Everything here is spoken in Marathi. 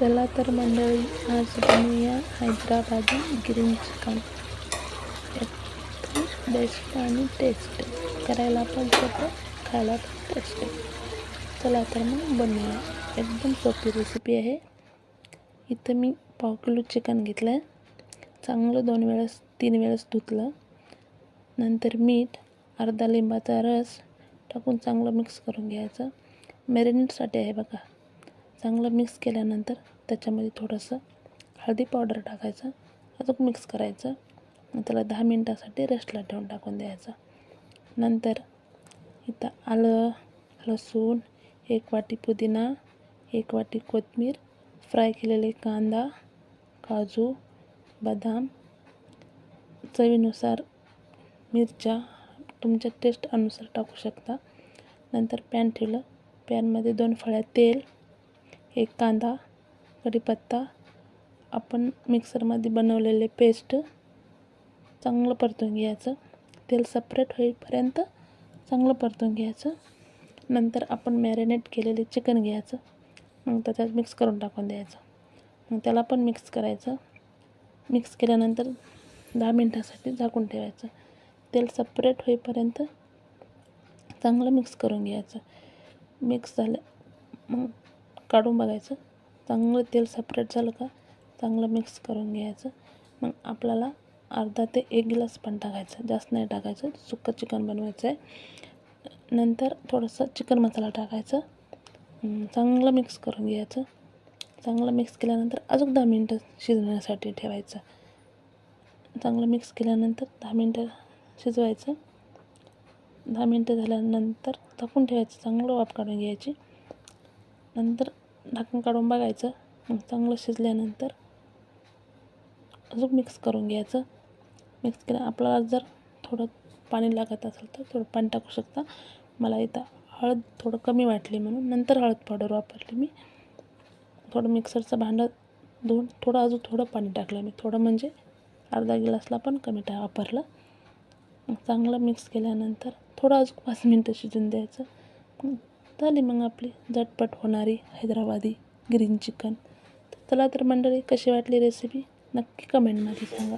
चला तर मंडळी आज बनवूया हैदराबादी ग्रीन चिकन एकदम बेस्ट आणि टेस्ट करायला पण सोपं खायला पण टेस्ट चला तर मग बनवूया. एकदम सोपी रेसिपी आहे. इथं मी पाव किलो चिकन घेतलं आहे चांगलं दोन वेळेस तीन वेळेस धुतलं. नंतर मीठ अर्धा लिंबाचा रस टाकून चांगलं मिक्स करून घ्यायचं. मॅरिनेटसाठी आहे बघा. चांगलं मिक्स केल्यानंतर त्याच्यामध्ये थोडंसं हळदी पावडर टाकायचं अजून मिक्स करायचं. त्याला दहा मिनटासाठी रेस्टला ठेवून टाकून द्यायचं. नंतर इथं आलं लसूण एक वाटी पुदिना एक वाटी कोथिंबीर फ्राय केलेले कांदा काजू बदाम चवीनुसार मिरच्या तुमच्या टेस्ट अनुसार टाकू शकता. नंतर पॅन ठेवलं. पॅनमध्ये दोन फळ्या तेल एक कांदा कढीपत्ता आपण मिक्सरमध्ये बनवलेले पेस्ट चांगलं परतून घ्यायचं. तेल सपरेट होईपर्यंत चांगलं परतून घ्यायचं. नंतर आपण मॅरिनेट केलेले चिकन घ्यायचं. मग त्याच्यात मिक्स करून टाकून द्यायचं. मग त्याला पण मिक्स करायचं. मिक्स केल्यानंतर दहा मिनटासाठी झाकून ठेवायचं. तेल सपरेट होईपर्यंत चांगलं मिक्स करून घ्यायचं. मिक्स झालं मग काढून बघायचं. चांगलं तेल सपरेट झालं का चांगलं मिक्स करून घ्यायचं. मग आपल्याला अर्धा ते एक गिलास पण टाकायचं. जास्त नाही टाकायचं. सुक्कं चिकन बनवायचं आहे नंतर थोडंसं चिकन मसाला टाकायचं. चांगलं मिक्स करून घ्यायचं. चांगलं मिक्स केल्यानंतर अजून दहा मिनटं शिजवण्यासाठी ठेवायचं. चांगलं मिक्स केल्यानंतर दहा मिनटं शिजवायचं. दहा मिनटं झाल्यानंतर झाकून ठेवायचं. चांगलं वाफ काढून घ्यायची. नंतर ढाकण काढून बघायचं. मग चांगलं शिजल्यानंतर अजून मिक्स करून घ्यायचं. मिक्स केलं आपल्याला जर थोडं पाणी लागत असेल तर थोडं पाणी टाकू शकता. मला इथं हळद थोडं कमी वाटली म्हणून नंतर हळद पावडर वापरली मी. थोडं मिक्सरचं भांडं धुवून थोडं अजून थोडं पाणी टाकलं मी. थोडं म्हणजे अर्धा गिलासला पण कमी टा वापरलं. मग चांगलं मिक्स केल्यानंतर थोडं अजून पाच मिनटं शिजून द्यायचं. झाली मग आपली झटपट होणारी हैदराबादी ग्रीन चिकन चला तर मंडळी कशी वाटली रेसिपी नक्की कमेंटमध्ये सांगा.